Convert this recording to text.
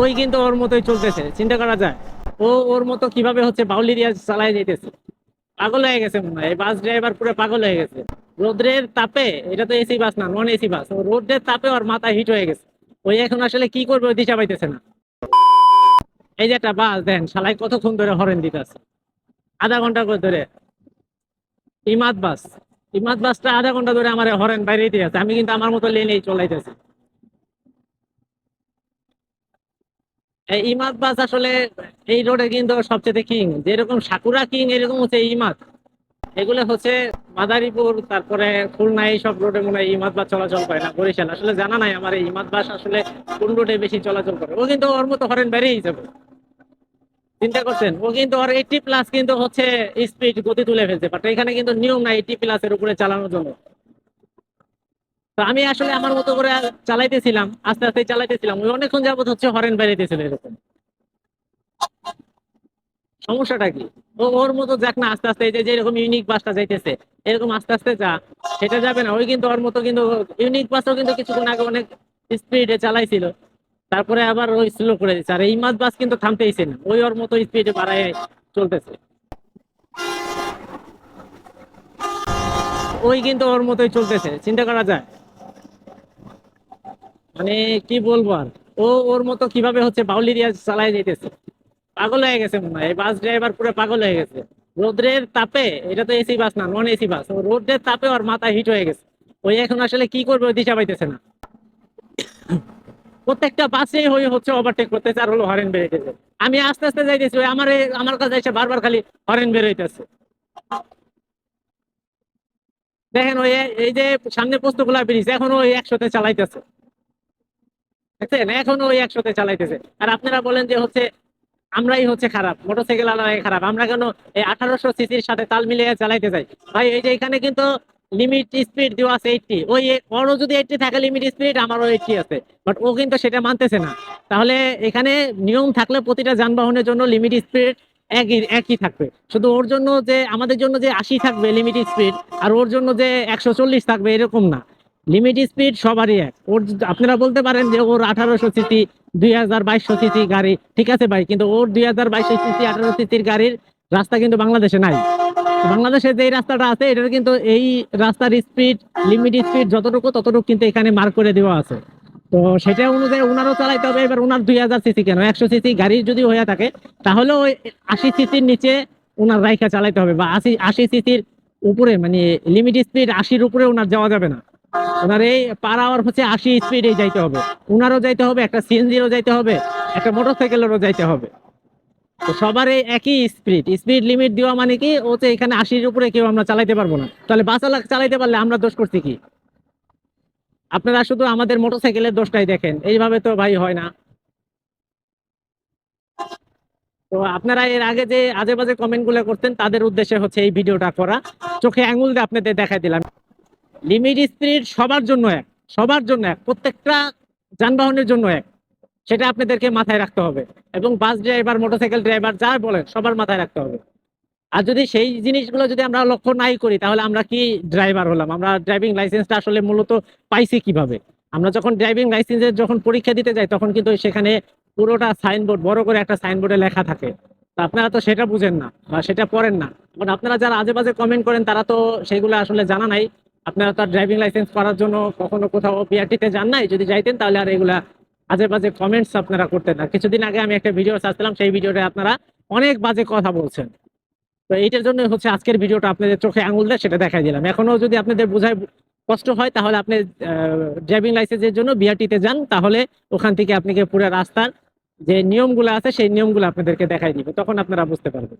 ওই কিন্তু ওর মতোই চলতেছে, চিন্তা করা যায়। ও ওর মতো কীভাবে হচ্ছে বাউলি দিয়ে চালাই যেতেছে পাগল হয়ে গেছে মনে হয়। এই বাস ড্রাইভার পুরো পাগল হয়ে গেছে। রোদ্রের তাপে, এটা তো এসি বাস না নন এসি বাস রোদ্রের তাপে ওর মাথা হিট হয়ে গেছে। ওই এখন আসলে কি করবে ওই দিশা পাইতেছে না। এই যে একটা বাস, দেন শালাই কতক্ষণ ধরে হরেন দিতেছে? আধা ঘণ্টা করে ধরে। ইমাদ বাস। ইমাদ বাসটা আধা ঘণ্টা ধরে আমার হরেন বাইরে দিয়ে আছে আমি কিন্তু আমার মতো লেনেই চলাইতেছি। ইমাদ বাস আসলে এই রোডে কিন্তু সবচেয়ে কিং যেরকম সাকুরা কিং এরকম হচ্ছে ইমাদ। এগুলো হচ্ছে মাদারীপুর, তারপরে খুলনা, এইসব রোডে মনে হয় ইমাদ বাস চলাচল করে না, বরিশাল। আসলে জানা নাই আমার এই বাস আসলে কোন রোডে বেশি চলাচল করে। ও কিন্তু ওর মতো হরেন বেড়েই যাবে। চিন্তা করছেন? ও কিন্তু ওর এইটি প্লাস কিন্তু হচ্ছে স্পিড গতি তুলে ফেলছে বাট এখানে কিন্তু নিয়ম নাই এইটি প্লাস এর উপরে চালানোর জন্য। তো আমি আসলে আমার মতো করে চালাইতেছিলাম, আস্তে আস্তে চালাইতেছিলাম। ওই অনেকক্ষণ যাবত হচ্ছে হরেন বেড়াইতেছিল এরকম। সমস্যাটা কি? ও ওর মতো যাক না, আস্তে আস্তে যে যেরকম ইউনিক বাসটা যাইতেছে, এরকম আস্তে আস্তে যা, সেটা যাবে না। ওই কিন্তু ওর মতো কিন্তু ইউনিক বাসও কিন্তু কিছুক্ষণ আগে অনেক স্পিডে চালাইছিল। তারপরে আবার ওই স্লো করে দিচ্ছে আর এই মাছ বাস কিন্তু থামতেইছে না। ওই ওর মতো স্পিডে বাড়ায় চলতেছে। ওই কিন্তু ওর মতোই চলতেছে। চিন্তা করা যায়? মানে কি বলব আর? ও ওর মতো কীভাবে হচ্ছে বাউলি দিয়ে চালাই যেতেছে পাগল হয়ে গেছে মনে হয়। এই বাস ড্রাইভার পুরো পাগল হয়ে গেছে। রোদ্রের তাপে, এটা তো এসি বাস না নন এসি বাস। ও রোদ্রের তাপে ওর মাথা হিট হয়ে গেছে। ওই এখন আসলে কি করবে, ওই দিশা পাইতেছে না। প্রত্যেকটা বাসে হয়ে হচ্ছে ওভারটেক করতেছে আর হলো হরেন বেরোইতেছে আমি আস্তে আস্তে যাইতেছি, ওই আমার আমার কাছে এসে বারবার খালি হরেন বেরোইতেছে দেখেন ওই এই যে সামনে পোস্তগুলা বেরিয়েছে এখন ওই একশোতে চালাইতেছে। দেখছেন? এখন ওই একশোতে চালাইতেছে। আর আপনারা বলেন যে হচ্ছে, আমরাই হচ্ছে খারাপ, মোটরসাইকেল আলাদাই খারাপ। আমরা কেন এই আঠারোশো সিসির সাথে তাল মিলিয়ে চালাইতে চাই? ভাই, এই যে এখানে কিন্তু লিমিট স্পিড দেওয়া আছে এইটটি ওই ওরও যদি এইটটি থাকে লিমিট স্পিড আমারও এইটটি আছে। বাট ও কিন্তু সেটা মানতেছে না। তাহলে এখানে নিয়ম থাকলে প্রতিটা যানবাহনের জন্য লিমিট স্পিড একই একই থাকবে। শুধু ওর জন্য যে আমাদের জন্য যে আশি থাকবে লিমিট স্পিড আর ওর জন্য যে একশো চল্লিশ থাকবে, এরকম না। লিমিট স্পিড সবারই এক। ওর আপনারা বলতে পারেন যে ওর আঠারোশো সিসি, দুই হাজার বাইশশো সিসি গাড়ি, ঠিক আছে ভাই? কিন্তু ওর দুই হাজার বাইশশো সিসি আঠারো সিসির গাড়ির রাস্তা কিন্তু বাংলাদেশে নাই। বাংলাদেশে যে রাস্তাটা আছে, এটার কিন্তু এই রাস্তার স্পিড লিমিট স্পিড যতটুকু ততটুকু কিন্তু এখানে মার্ক করে দেওয়া আছে। তো সেটা অনুযায়ী ওনারও চালাইতে হবে। এবার ওনার দুই হাজার সিসি কেন? একশো সিসি গাড়ি যদি হয়ে থাকে, তাহলে ওই আশি সিসির নিচে ওনার রাইখা চালাইতে হবে বা আশি আশি সিসির উপরে মানে লিমিট স্পিড আশির উপরে ওনার যাওয়া যাবে না। ওনার এই পার আওয়ার হচ্ছে আশি যাইতে হবে। ওনারও যাইতে হবে, একটা সিএনজিরও যাইতে হবে, একটা যাইতে হবে। তো সবার একই স্পিড স্পিড লিমিট দেওয়া মানে কি, ও তো এখানে আশির উপরে কেউ আমরা চালাইতে পারব না। তাহলে চালাইতে পারলে আমরা দোষ করছি কি? আপনারা শুধু আমাদের মোটরসাইকেলের দোষটাই দেখেন, এইভাবে তো ভাই হয় না। তো আপনারা এর আগে যে আজে বাজে কমেন্টগুলো করতেন, তাদের উদ্দেশ্যে হচ্ছে এই ভিডিওটা করা। চোখে আঙুল দিয়ে আপনাদের দেখাই দিলাম। লিমিট স্পিড সবার জন্য এক, সবার জন্য এক, প্রত্যেকটা যানবাহনের জন্য এক। সেটা আপনাদেরকে মাথায় রাখতে হবে। এবং বাস ড্রাইভার, মোটরসাইকেল ড্রাইভার, যা বলেন, সবার মাথায় রাখতে হবে। আর যদি সেই জিনিসগুলো যদি আমরা লক্ষ্য নাই করি, তাহলে আমরা কি ড্রাইভার হলাম? আমরা ড্রাইভিং লাইসেন্সটা আসলে মূলত পাইছি কীভাবে? আমরা যখন ড্রাইভিং লাইসেন্সের যখন পরীক্ষা দিতে যাই, তখন কিন্তু সেখানে পুরোটা সাইনবোর্ড, বড় করে একটা সাইনবোর্ডে লেখা থাকে। তা আপনারা তো সেটা বুঝেন না বা সেটা পড়েন না। কারণ আপনারা যারা আজে বাজে কমেন্ট করেন, তারা তো সেগুলো আসলে জানা নাই। আপনারা তো ড্রাইভিং লাইসেন্স করার জন্য কখনো কোথাও বিআরটিতে যান নাই? যদি যাইতেন তাহলে আর এগুলা আজে বাজে কমেন্টস আপনারা করতেন না। কিছুদিন আগে আমি একটা ভিডিও ছাড়ছিলাম, সেই ভিডিওতে আপনারা অনেক বাজে কথা বলছেন। তো এইটার জন্য হচ্ছে আজকের ভিডিওটা আপনাদের চোখে আঙুল দেয় সেটা দেখাই দিলাম। এখনও যদি আপনাদের বোঝায় কষ্ট হয়, তাহলে আপনি ড্রাইভিং লাইসেন্সের জন্য বিআরটিতে যান, তাহলে ওখান থেকে আপনাকে পুরো রাস্তার যে নিয়মগুলো আছে, সেই নিয়মগুলো আপনাদেরকে দেখাই দিবে। তখন আপনারা বুঝতে পারবেন।